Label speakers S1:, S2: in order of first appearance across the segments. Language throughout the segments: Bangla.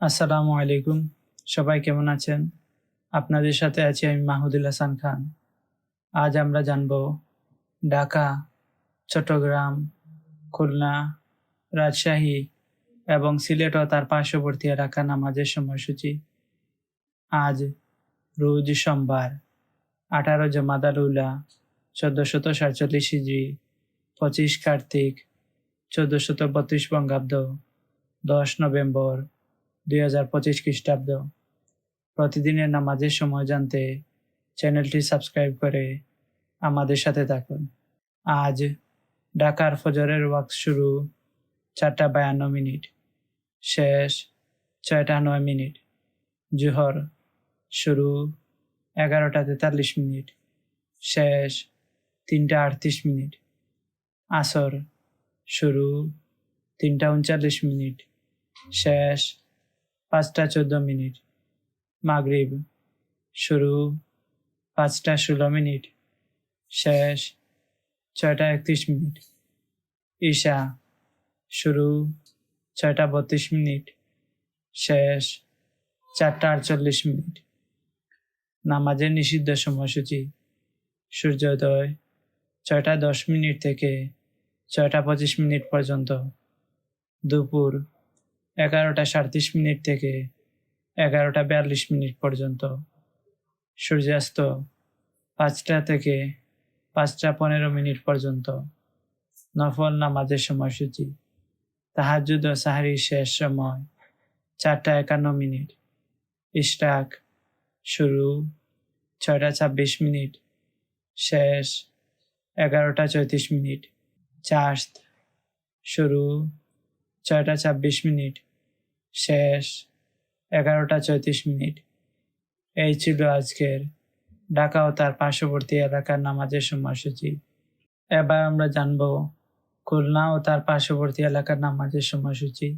S1: আসসালামু আলাইকুম। সবাই কেমন আছেন? আপনাদের সাথে আছি আমি মাহুদুল হাসান খান। আজ আমরা জানব ঢাকা, চট্টগ্রাম, খুলনা, রাজশাহী এবং সিলেট ও তার পার্শ্ববর্তী এলাকা নামাজের সময়সূচি। আজ রোজ সোমবার, আঠারো জমাদাল উল্লা চোদ্দশত সাতচল্লিশ হিজড়ি পঁচিশ কার্তিক, চোদ্দশত বত্রিশ বঙ্গাব্দ, দশ নভেম্বর দুই হাজার পঁচিশ খ্রিস্টাব্দ। প্রতিদিনের নামাজের সময় জানতে চ্যানেলটি সাবস্ক্রাইব করে আমাদের সাথে থাকুন। আজ ঢাকার ফজরের ওয়াক্ত শুরু, চারটা বায়ান্ন মিনিট। শেষ, ছয়টা নয় মিনিট। জোহর শুরু, এগারোটা তেতাল্লিশ মিনিট। শেষ, তিনটা আটত্রিশ মিনিট। আসর শুরু, তিনটা উনচল্লিশ মিনিট। শেষ পাঁচটা চোদ্দ মিনিট। মাগরিব শুরু, পাঁচটা ষোলো মিনিট। শেষ, ছয়টা একত্রিশ মিনিট। ঈশা শুরু, ছয়টা বত্রিশ মিনিট। শেষ, চারটা আটচল্লিশ মিনিট। নামাজের নিষিদ্ধ সময়সূচি। সূর্যোদয়, ছয়টা দশ মিনিট থেকে ছয়টা পঁচিশ মিনিট পর্যন্ত। দুপুর এগারোটা সাঁত্রিশ মিনিট থেকে এগারোটা বিয়াল্লিশ মিনিট পর্যন্ত। সূর্যাস্ত পাঁচটা থেকে পাঁচটা পনেরো মিনিট পর্যন্ত। নফল নামাজের সময়সূচি। তাহাজুদ ও সাহারির শেষ সময় চারটা একান্ন মিনিট। ইস্টাক শুরু ছয়টা ছাব্বিশ মিনিট। শেষ এগারোটা চৌত্রিশ মিনিট। চার্জ শুরু ছয়টা ছাব্বিশ মিনিট। শেষ। এগারোটা চৌত্রিশ মিনিট। এই ছিল আজকের ঢাকা ও তার পার্শ্ববর্তী এলাকার নামাজের সময়সূচি। এবার আমরা জানব খুলনা ও তার পার্শ্ববর্তী এলাকার নামাজের সময়সূচি।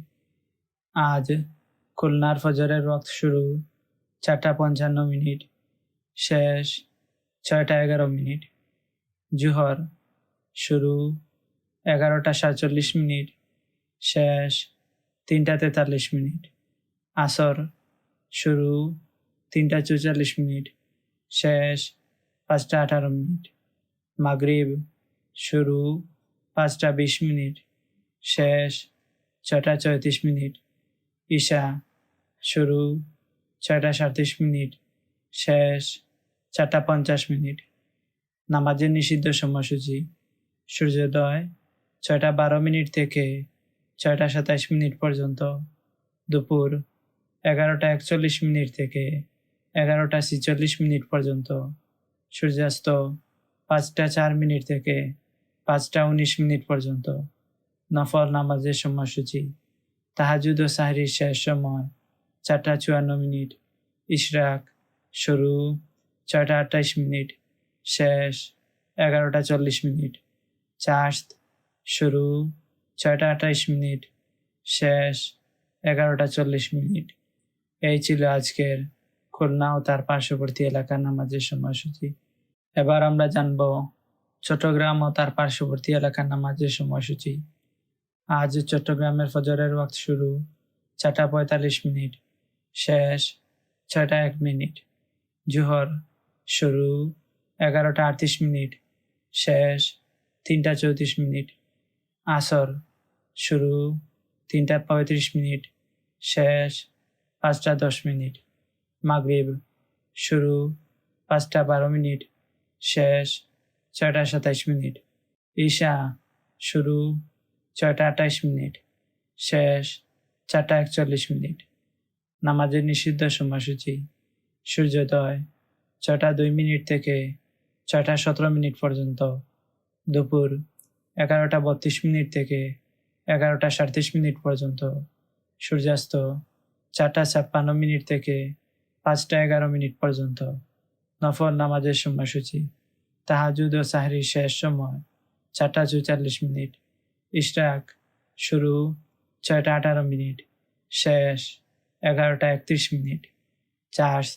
S1: আজ খুলনার ফজরের ওয়াক্ত শুরু চারটা পঞ্চান্ন মিনিট, শেষ ছয়টা এগারো মিনিট। জুহর শুরু এগারোটা সাতচল্লিশ মিনিট, শেষ তিনটা তেতাল্লিশ মিনিট। আসর শুরু তিনটা চৌচল্লিশ মিনিট। শেষ পাঁচটা আঠারো মিনিট। মাগরিব শুরু পাঁচটা বিশ মিনিট। শেষ ছটা চৌত্রিশ মিনিট। ঈশা শুরু ছয়টা সাঁত্রিশ মিনিট। শেষ চারটা পঞ্চাশ মিনিট। নামাজের নিষিদ্ধ সময়সূচি। সূর্যোদয় ছয়টা বারো মিনিট থেকে ছয়টা সাতাইশ মিনিট পর্যন্ত। দুপুর এগারোটা একচল্লিশ মিনিট থেকে এগারোটা ছিচল্লিশ মিনিট পর্যন্ত। সূর্যাস্ত পাঁচটা চার মিনিট থেকে পাঁচটা উনিশ মিনিট পর্যন্ত। নফল নামাজের সময়সূচি। তাহাজুদ ও সাহরির শেষ সময় চারটা চুয়ান্ন মিনিট। ইশরাক শুরু ছয়টা আটাইশ মিনিট। শেষ এগারোটা চল্লিশ মিনিট। চার্জ শুরু ছয়টা আঠাইশ মিনিট, শেষ এগারোটা চল্লিশ মিনিট। এই ছিল আজকের খুলনা ও তার পার্শ্ববর্তী এলাকার নামাজের সময়সূচি। এবার আমরা জানব চট্টগ্রাম ও তার পার্শ্ববর্তী এলাকার নামাজের সময়সূচি। আজ চট্টগ্রামের ফজরের ওয়াক্ত শুরু, চারটা পঁয়তাল্লিশ মিনিট, শেষ ছয়টা এক মিনিট। জোহর শুরু, এগারোটা আটত্রিশ মিনিট, শেষ তিনটা চৌত্রিশ মিনিট। আসর, শুরু, তিনটা পঁয়ত্রিশ মিনিট, শেষ, পাঁচটা দশ মিনিট, মাগরিব, শুরু, পাঁচটা বারো মিনিট, শেষ, ছয়টা সাতাইশ মিনিট, ঈশা, শুরু, ছয়টা আঠাইশ মিনিট, শেষ, চারটা একচল্লিশ মিনিট, নামাজের নিষিদ্ধ সময়সূচি, সূর্যোদয়, ছয়টা দুই মিনিট থেকে ছয়টা সতেরো মিনিট পর্যন্ত, দুপুর এগারোটা বত্রিশ মিনিট থেকে এগারোটা সাঁত্রিশ মিনিট পর্যন্ত। সূর্যাস্ত চারটা ছাপ্পান্ন মিনিট থেকে পাঁচটা এগারো মিনিট পর্যন্ত। নফল নামাজের সময়সূচি। তাহাজুদ ও সাহরির শেষ সময় চারটা চৌচল্লিশ মিনিট। ইশরাক শুরু ছয়টা আঠারো মিনিট। শেষ এগারোটা একত্রিশ মিনিট। চার্জ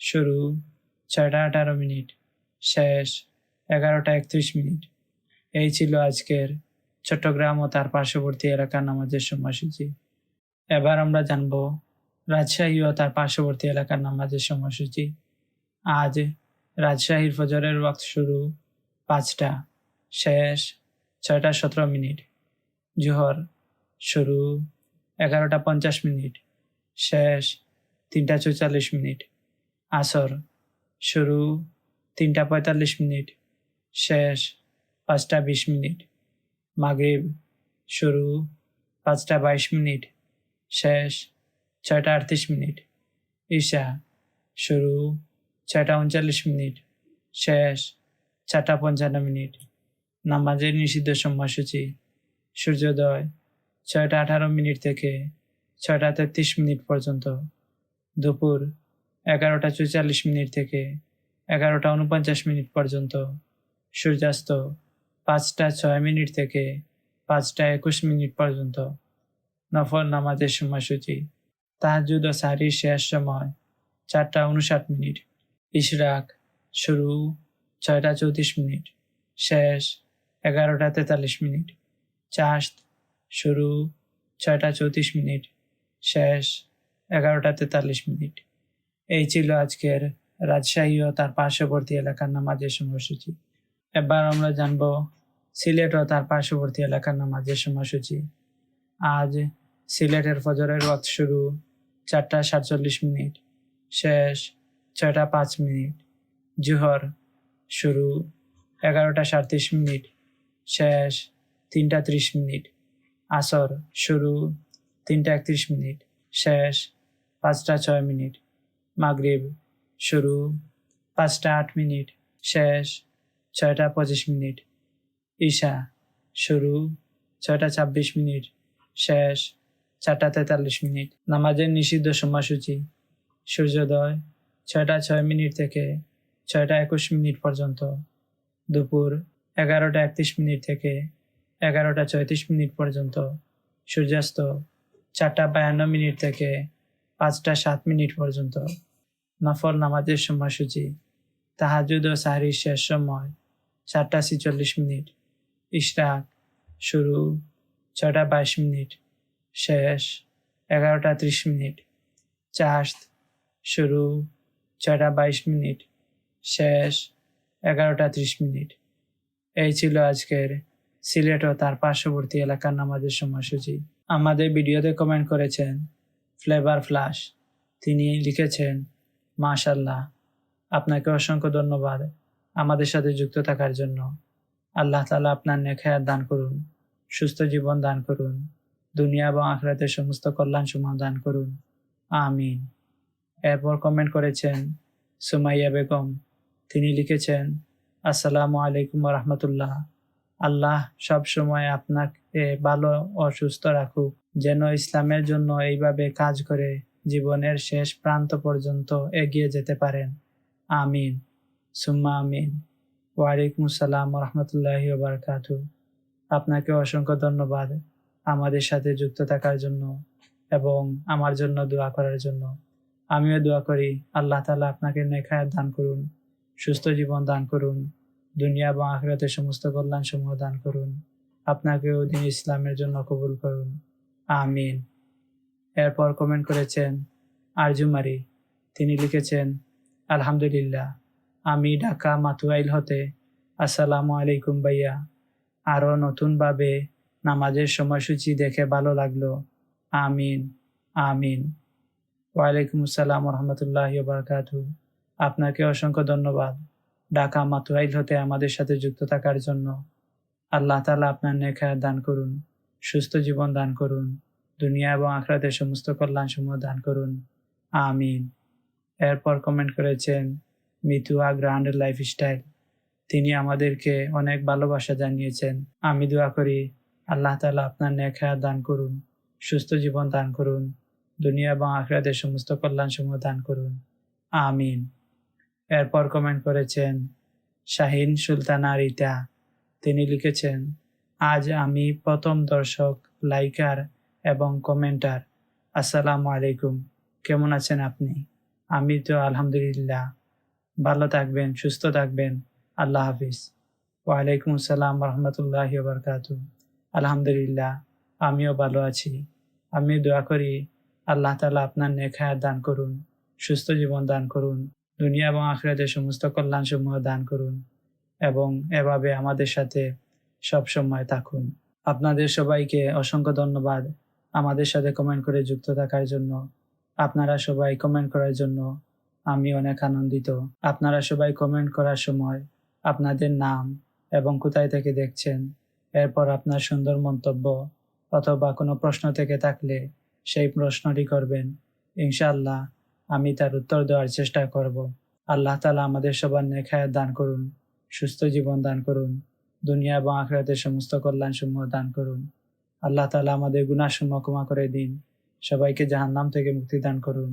S1: শুরু ছয়টা আঠারো মিনিট। শেষ এগারোটা একত্রিশ মিনিট। এই ছিল আজকের চট্টগ্রাম ও তার পার্শ্ববর্তী এলাকার নামাজের সময়সূচি। এবার আমরা জানব রাজশাহী ও তার পার্শ্ববর্তী এলাকার নামাজের সময়সূচি। আজ রাজশাহীর ফজরের ওয়াক্ত শুরু পাঁচটা, শেষ ছয়টা সতেরো মিনিট। জোহর শুরু এগারোটা পঞ্চাশ মিনিট, শেষ তিনটা চৌচল্লিশ মিনিট। আসর শুরু তিনটা পঁয়তাল্লিশ মিনিট, শেষ পাঁচটা বিশ মিনিট। মাগরিব শুরু, পাঁচটা বাইশ মিনিট। শেষ, ছয়টা আটত্রিশ মিনিট। ঈশা শুরু, ছয়টা উনচল্লিশ মিনিট। শেষ, চারটা পঞ্চান্ন মিনিট। নামাজের নিষিদ্ধ সময়সূচি। সূর্যোদয়, ছয়টা আঠারো মিনিট থেকে ছয়টা তেত্রিশ মিনিট পর্যন্ত। দুপুর, এগারোটা চুয়াল্লিশ মিনিট থেকে এগারোটা উনপঞ্চাশ মিনিট পর্যন্ত। সূর্যাস্ত পাঁচটা ছয় মিনিট থেকে পাঁচটা একুশ মিনিট পর্যন্ত নফল নামাজের সময়সূচি। তাহাজুদ ও সারির শেষ সময় চারটা উনষাট মিনিট। ইশরাক শুরু ছয়টা চৌত্রিশ মিনিট, শেষ এগারোটা তেতাল্লিশ মিনিট চাষত শুরু ছয়টা চৌত্রিশ মিনিট, শেষ এগারোটা তেতাল্লিশ মিনিট। এই ছিল আজকের রাজশাহী ও তার পার্শ্ববর্তী এলাকার নামাজের সময়সূচি। এবার আমরা জানব সিলেট ও তার পার্শ্ববর্তী এলাকার নামাজের সময়সূচি। আজ সিলেটের ফজরের রথ শুরু চারটা সাতচল্লিশ মিনিট, শেষ ছয়টা পাঁচ মিনিট, জুহর শুরু এগারোটা সাঁত্রিশ মিনিট, শেষ তিনটা ত্রিশ মিনিট, আসর শুরু তিনটা একত্রিশ মিনিট, শেষ পাঁচটা ছয় মিনিট, মাগরিব শুরু পাঁচটা আট মিনিট, শেষ ছয়টা পঁচিশ মিনিট। ঈশা, শুরু, ছয়টা ছাব্বিশ মিনিট, শেষ, চারটা তেতাল্লিশ মিনিট। নামাজের নিষিদ্ধ সময়সূচি, সূর্যোদয়, ছয়টা ছয় মিনিট থেকে ছয়টা একুশ মিনিট পর্যন্ত। দুপুর, এগারোটা একত্রিশ মিনিট থেকে এগারোটা চৌত্রিশ মিনিট পর্যন্ত। সূর্যাস্ত, চারটা বায়ান্ন মিনিট থেকে পাঁচটা সাত মিনিট পর্যন্ত। নফল নামাজের সময়সূচি, তাহাজুদ ও সাহরির শেষ সময় চারটা ছিচল্লিশ মিনিট। ইশরাক শুরু, ছটা বাইশ মিনিট, শেষ, এগারোটা ত্রিশ মিনিট চাষত শুরু, ছটা বাইশ মিনিট, শেষ, এগারোটা ত্রিশ মিনিট। এই ছিল আজকের সিলেট ও তার পার্শ্ববর্তী এলাকার নামাজের সময়সূচি। আমাদের ভিডিওতে কমেন্ট করেছেন ফ্লেভার ফ্লাশ তিনি লিখেছেন মাশাল্লাহ আপনাকে অসংখ্য ধন্যবাদ। আমাদের সাথে যুক্ত থাকার জন্য। আল্লাহ তালা আপনার নেখায়াত দান করুন, সুস্থ জীবন দান করুন, দুনিয়া এবং আখরাতের সমস্ত কল্যাণ সমূহ দান করুন। আমিন। এরপর কমেন্ট করেছেন সুমাইয়া বেগম। তিনি লিখেছেন, আসসালামু আলাইকুম রহমতুল্লাহ। আল্লাহ সব সময় আপনাকে ভালো ও সুস্থ রাখুক, যেন ইসলামের জন্য এইভাবে কাজ করে জীবনের শেষ প্রান্ত পর্যন্ত এগিয়ে যেতে পারেন। আমিন। সুম্মা আমিন। ওয়ালাইকুম আসসালাম রহমতুল্লাহি বারকাত আপনাকে অসংখ্য ধন্যবাদ আমাদের সাথে যুক্ত থাকার জন্য এবং আমার জন্য দোয়া করার জন্য। আমিও দোয়া করি আল্লাহ তালা আপনাকে নেখায়াত দান করুন, সুস্থ জীবন দান করুন, দুনিয়া এবং আখরাতের সমস্ত কল্যাণ সমূহ দান করুন। আপনাকেও দিন ইসলামের জন্য কবুল করুন। আমিন। এরপর কমেন্ট করেছেন আরজুমারি তিনি লিখেছেন, আলহামদুলিল্লাহ। আমি ঢাকা মাতুয়াইল হতে আসসালামু আলাইকুম ভাইয়া। আরও নতুনভাবে নামাজের সময়সূচি দেখে ভালো লাগল। আমিন আমিন। ওয়ালাইকুম আসসালাম রহমতুল্লাহ বারকাতু আপনাকে অসংখ্য ধন্যবাদ ঢাকা মাতুয়াইল হতে আমাদের সাথে যুক্ত থাকার জন্য। আল্লাহ তালা আপনার নেখায় দান করুন, সুস্থ জীবন দান করুন, দুনিয়া এবং আখড়াতে সমস্ত কল্যাণ সমূহ দান করুন। আমিন। এরপর কমেন্ট করেছেন মিতুয়া গ্র্যান্ড লাইফস্টাইল তিনি আমাদেরকে অনেক ভালোবাসা জানিয়েছেন। আমি দোয়া করি আল্লাহ তালা আপনার নেখায় দান করুন, সুস্থ জীবন দান করুন, দুনিয়া এবং আখরাতের সমস্ত কল্যাণ সমূহ দান করুন। আমিন। এরপর কমেন্ট করেছেন শাহিন সুলতানা রিতা। তিনি লিখেছেন, আজ আমি প্রথম দর্শক, লাইকার এবং কমেন্টার আসসালামু আলাইকুম। কেমন আছেন আপনি? আমি তো আলহামদুলিল্লাহ। ভালো থাকবেন, সুস্থ থাকবেন। আল্লাহ হাফিজ। ওয়ালাইকুম আসসালাম রহমতুল্লাহ বরকাত আলহামদুলিল্লাহ, আমিও ভালো আছি। আমি দোয়া করি আল্লাহ তালা আপনার নেক হায়াত দান করুন, সুস্থ জীবন দান করুন, দুনিয়া এবং আখরাতের সমস্ত কল্যাণ সমূহ দান করুন এবং এভাবে আমাদের সাথে সব সময় থাকুন। আপনাদের সবাইকে অসংখ্য ধন্যবাদ আমাদের সাথে কমেন্ট করে যুক্ত থাকার জন্য। আপনারা সবাই কমেন্ট করার জন্য আমি অনেক আনন্দিত। আপনারা সবাই কমেন্ট করার সময় আপনাদের নাম এবং কোথায় থেকে দেখছেন, এরপর আপনার সুন্দর মন্তব্য অথবা কোনো প্রশ্ন থেকে থাকলে সেই প্রশ্নটি করবেন। ইনশাআল্লাহ আমি তার উত্তর দেওয়ার চেষ্টা করব। আল্লাহ তালা আমাদের সবার নেখায় দান করুন, সুস্থ জীবন দান করুন, দুনিয়া এবং আখরাতের সমস্ত কল্যাণ সমূহ দান করুন। আল্লাহ তালা আমাদের গুণাসমূহ ক্ষমা করে দিন। সবাইকে জাহান্নাম থেকে মুক্তি দান করুন।